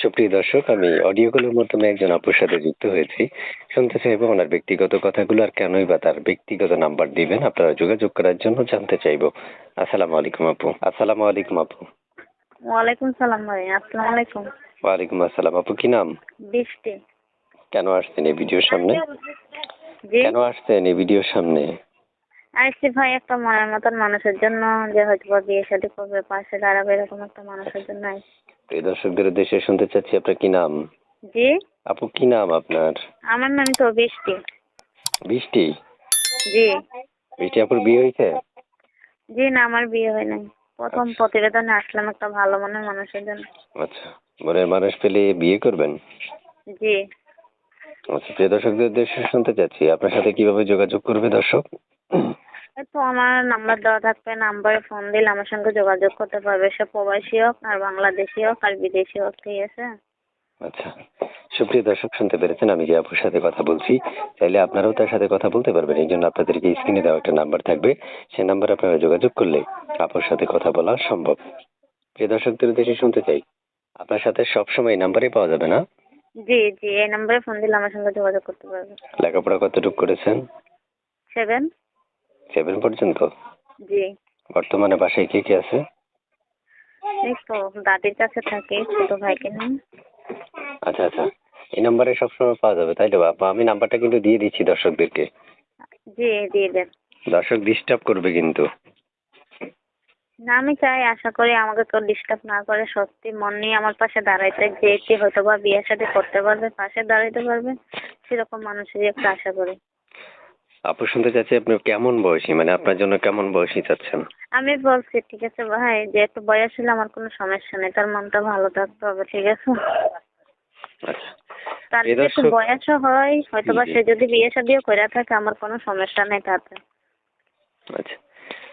সুপ্রিয় দর্শক আমি অডিও কলের মাধ্যমে একজন আপুর সাথে যুক্ত হয়েছি। শুনতে চাইব ওনার ব্যক্তিগত কথাগুলো আর কেনই বা তার ব্যক্তিগত নাম্বার দিবেন আপনারা যোগাযোগ করার জন্য জানতে চাইব। আসসালামু আলাইকুম আপু। আসসালামু আলাইকুম আপু। ওয়ালাইকুম সালাম ভাই আসসালামু আলাইকুম। ওয়ালাইকুম আসসালাম। আপু কি নাম? বৃষ্টি। কেন আসছেন এই ভিডিওর সামনে? কেন আসছেন এই ভিডিওর সামনে? আইসি ভাই একটা মনের মতন মানুষের জন্য যে হয়তো বা বিয়ে শাদী করবে পাশে দাঁড়াবে এরকম একটা মানুষের জন্য আইসি এই দর্শকদের দেশে শুনতে চাচ্ছি আপনার কি নাম? জি? আপু কি নাম আপনার? আমার নাম তো বৃষ্টি। বৃষ্টি? জি। বৃষ্টি আপুর বিয়ে হয়েছে? জি না আমার বিয়ে হয় নাই। প্রথম প্রতিবেদনে আসলাম একটা ভালো মনের মানুষের জন্য। আচ্ছা মনের মানুষ পেলে বিয়ে করবেন? জি। আচ্ছা প্রিয় দর্শকদের দেশে শুনতে চাচ্ছি। আপনার সাথে কীভাবে যোগাযোগ করবে দর্শক? তো আমার নাম্বার দেওয়া থাকবে নাম্বারে ফোন দিলে আমার সঙ্গে যোগাযোগ করতে পারবে। সে প্রবাসী হোক আর বাংলাদেশি হোক আর বিদেশি হোক ঠিক আছে? আচ্ছা সুপ্রিয় দর্শক শুনতে পেরেছেন? আমি যে আপুর সাথে কথা বলছি। চাইলে আপনারাও তার সাথে কথা বলতে পারবেন। এই জন্য আপনাদেরকে স্ক্রিনে দেওয়া একটা নাম্বার থাকবে। সেই নাম্বারে আপনারা যোগাযোগ করলে আপুর সাথে কথা বলা সম্ভব। প্রিয় দর্শকদের দেশে শুনতে চাই। আপনার সাথে সবসময় এই নাম্বারেই পাওয়া যাবে না? জি জি এই নাম্বারে ফোন দিলে আমার সঙ্গে যোগাযোগ করতে পারবে। লেখাপড়া কতটুকু করেছেন? সেভেন সেভেন পর্যন্ত? জি। বর্তমানে বাসায় কে কে আছে? এই তো দাদির কাছে থাকি ছোট ভাইকে নিয়ে। আচ্ছা আচ্ছা। এই নাম্বারে সবসময় পাওয়া যাবে তাই তো আপা আমি নাম্বারটা কিন্তু দিয়ে দিচ্ছি দর্শকদেরকে। জি দিয়ে দেন। দর্শক ডিস্টার্ব করবে কিন্তু। না আমি চাই আশা করি আমাকে কেউ ডিস্টার্ব না করে সত্যি মন নিয়ে আমার পাশে দাঁড়াইতে যে কি হয়তো বা বিয়ে শাদী করতে পারবে পাশে দাঁড়াইতে পারবে সেরকম মানুষেরই একটা আশা করি। আপু শুনতে চাচ্ছি আপনি কেমন বয়সী? মানে আপনার জন্য কেমন বয়সী চাচ্ছেন? আমি বলছি ঠিক আছে ভাই যে একটু বয়স হলে আমার কোনো সমস্যা নেই তার মনটা ভালো থাকতে হবে ঠিক আছে? আচ্ছা। তার যদি একটু বয়সও হয় হয়তো বা। সে যদি বিয়ে শাদিও করে থাকে আমার কোনো সমস্যা নেই তাতে। আচ্ছা।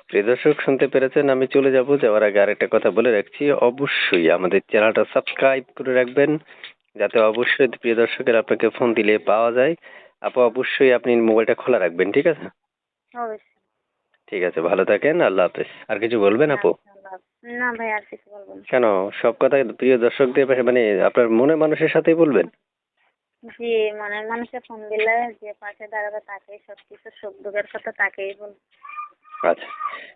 প্রিয় দর্শক শুনতে পেরেছেন? আমি চলে যাব যাওয়ার আগে আরেকটা কথা বলে রাখছি। অবশ্যই আমাদের চ্যানেলটা সাবস্ক্রাইব করে রাখবেন যাতে অবশ্যই প্রিয় দর্শকের আপনাকে ফোন দিলে পাওয়া যায়। আপু অবশ্যই আপনি মোবাইলটা খোলা রাখবেন ঠিক আছে? অবশ্যই। ঠিক আছে ভালো থাকেন আল্লাহ হাফেজ। আর কিছু বলবেন আপু? না ভাই আর কিছু বলব না। কেন? সব কথা প্রিয় দর্শকদের পাশে মানে আপনার মনে মানুষের সাথেই বলবেন? জি মানে মানুষে ফোন দিলে যে পাশে দাঁড়াবে তাকেই সব কিছু সুখ দুঃখের কথা তাকেই বল আচ্ছা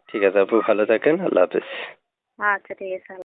ঠিক আছে আপু ভালো থাকেন আল্লাহ হাফেজ। আচ্ছা ঠিক আছে